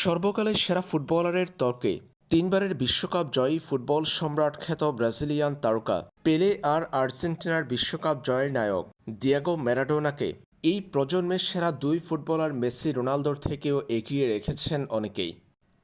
সর্বকালের সেরা ফুটবলারের তর্কে তিনবারের বিশ্বকাপ জয়ী ফুটবল সম্রাট খ্যাত ব্রাজিলিয়ান তারকা পেলে আর আর্জেন্টিনার বিশ্বকাপ জয়ের নায়ক ডিয়াগো ম্যারাডোনাকে। এই প্রজন্মের সেরা দুই ফুটবলার মেসি, রোনালদোর থেকেও এগিয়ে রেখেছেন অনেকেই।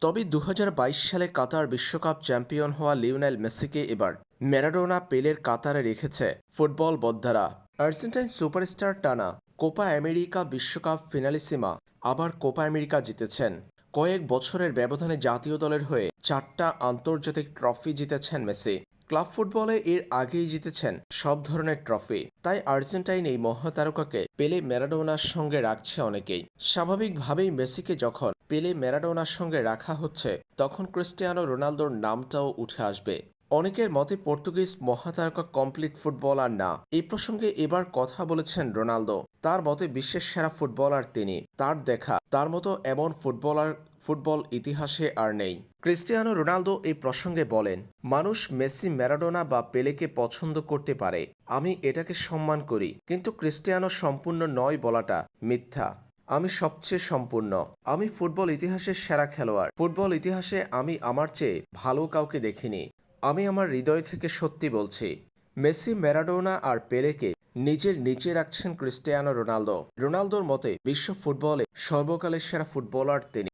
তবে দু হাজার বাইশ সালে কাতার বিশ্বকাপ চ্যাম্পিয়ন হওয়া লিওনেল মেসিকে এবার ম্যারাডোনা পেলের কাতারে রেখেছে ফুটবল বদ্ধারা আর্জেন্টাইন সুপারস্টার টানা কোপা আমেরিকা বিশ্বকাপ ফিনালিসিমা আবার কোপা আমেরিকা জিতেছেন। কয়েক বছরের ব্যবধানে জাতীয় দলের হয়ে চারটা আন্তর্জাতিক ট্রফি জিতেছেন মেসি। ক্লাব ফুটবলে এর আগেই জিতেছেন সব ধরনের ট্রফি। তাই আর্জেন্টাইন এই মহাতারকাকে পেলে ম্যারাডোনার সঙ্গে রাখছে অনেকেই। স্বাভাবিকভাবেই মেসিকে যখন পেলে ম্যারাডোনার সঙ্গে রাখা হচ্ছে, তখন ক্রিস্টিয়ানো রোনালদোর নামটাও উঠে আসবে। অনেকের মতে পর্তুগিজ মহাতারকা কমপ্লিট ফুটবলার না। এই প্রসঙ্গে এবার কথা বলেছেন রোনালদো। তার মতে বিশ্বের সেরা ফুটবলার তিনি। তার দেখা, তার মতো এমন ফুটবলার, ফুটবল ইতিহাসে আর নেই। ক্রিস্টিয়ানো রোনালদো এই প্রসঙ্গে বলেন, মানুষ মেসি, ম্যারাডোনা বা পেলেকে পছন্দ করতে পারে। আমি এটাকে সম্মান করি। কিন্তু ক্রিস্টিয়ানো সম্পূর্ণ নয় বলাটা মিথ্যা। আমি সবচেয়ে সম্পূর্ণ। আমি ফুটবল ইতিহাসের সেরা খেলোয়াড়। ফুটবল ইতিহাসে আমি আমার চেয়ে ভালো কাউকে দেখিনি। আমি আমার হৃদয় থেকে সত্যি বলছি, মেসি, ম্যারাডোনা আর পেলেকে নিজের নিচে রাখছেন ক্রিস্টিয়ানো রোনালদো। রোনালদোর মতে, বিশ্ব ফুটবলে সর্বকালের সেরা ফুটবলার তিনি।